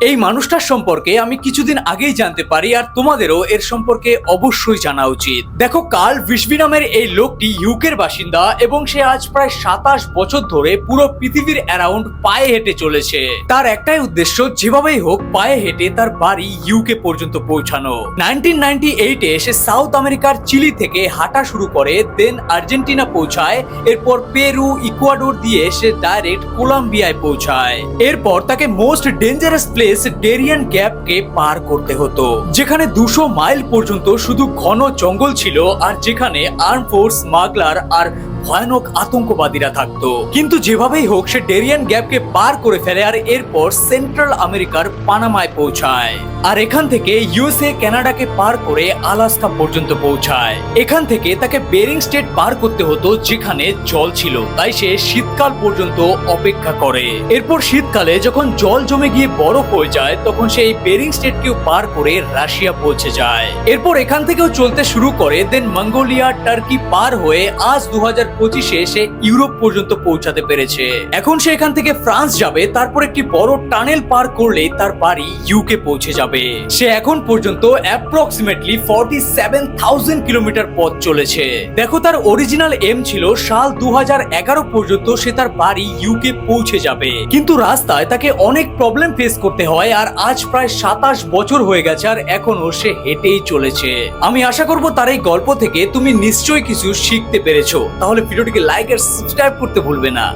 এই মানুষটার সম্পর্কে আমি কিছুদিন আগেই জানতে পারি আর তোমাদেরও এর সম্পর্কে অবশ্যই জানা উচিত। দেখো, কাল ভিসবি নামের এই লোকটি ইউকের বাসিন্দা এবং সে আজ প্রায় সাতাশ বছর ধরে পুরো পৃথিবীর অ্যারাউন্ড পায়ে হেঁটে চলেছে। তার একটাই উদ্দেশ্য যেভাবেই হোক পায়ে হেঁটে তার বাড়ি ইউকে পর্যন্ত পৌঁছানো। নাইনটিন নাইনটি এইটে সে সাউথ আমেরিকার চিলি থেকে হাঁটা শুরু করে, দেন আর্জেন্টিনা পৌঁছায়, এরপর পেরু, ইকুয়াডোর দিয়ে সে ডাইরেক্ট কোলম্বিয়ায় পৌঁছায়। এরপর তাকে মোস্ট ডেঞ্জারাস প্লেস ডেরিয়ান গ্যাপকে পার করতে হতো, যেখানে দুশো মাইল পর্যন্ত শুধু ঘন জঙ্গল ছিল আর যেখানে আর্ম ফোর্স, স্মাগলার আর ভয়ানক আতঙ্কবাদীরা থাকতো। কিন্তু যেভাবেই হোক, সে ডেরিয়ান গ্যাপকে পার করে ফেলে আর এরপর সেন্ট্রাল আমেরিকার পানামায় পৌঁছায়। আর এখান থেকে ইউএসএ কানাডাকে পার করে আলাস্কা পর্যন্ত পৌঁছায়। এখান থেকে তাকে বেরিং স্টেট পার করতে হতো যেখানে জল ছিল। তাই সে শীতকাল পর্যন্ত অপেক্ষা করে। এরপর শীতকালে যখন জল জমে গিয়ে বরফ হয়ে যায়, তখন সে এই বেরিং স্টেটকেও পার করে রাশিয়া পৌঁছে যায়। এরপর এখান থেকেও চলতে শুরু করে দেন মঙ্গোলিয়া টার্কি পার হয়ে আজ দু হাজার পঁচিশে সে ইউরোপ পর্যন্ত পৌঁছাতে পেরেছে। এখন সে এখান থেকে ফ্রান্স যাবে, তারপর একটি বড় টানেল পার করলেই তার বাড়ি ইউকে পৌঁছে যাবে। সে এখন পর্যন্ত approximately forty seven thousand kilometre পথ চলেছে। দেখো তার অরিজিনাল এম ছিল, সাল দু পর্যন্ত সে তার বাড়ি ইউকে পৌঁছে যাবে। কিন্তু রাস্তায় তাকে অনেক প্রবলেম ফেস করতে হয়, আর আজ প্রায় সাতাশ বছর হয়ে গেছে, আর এখনও সে হেঁটেই চলেছে। আমি আশা করব তার এই গল্প থেকে তুমি নিশ্চয়ই কিছু শিখতে পেরেছ। তাহলে ভিডিওটিকে লাইক আর সাবস্ক্রাইব করতে ভুলবে না।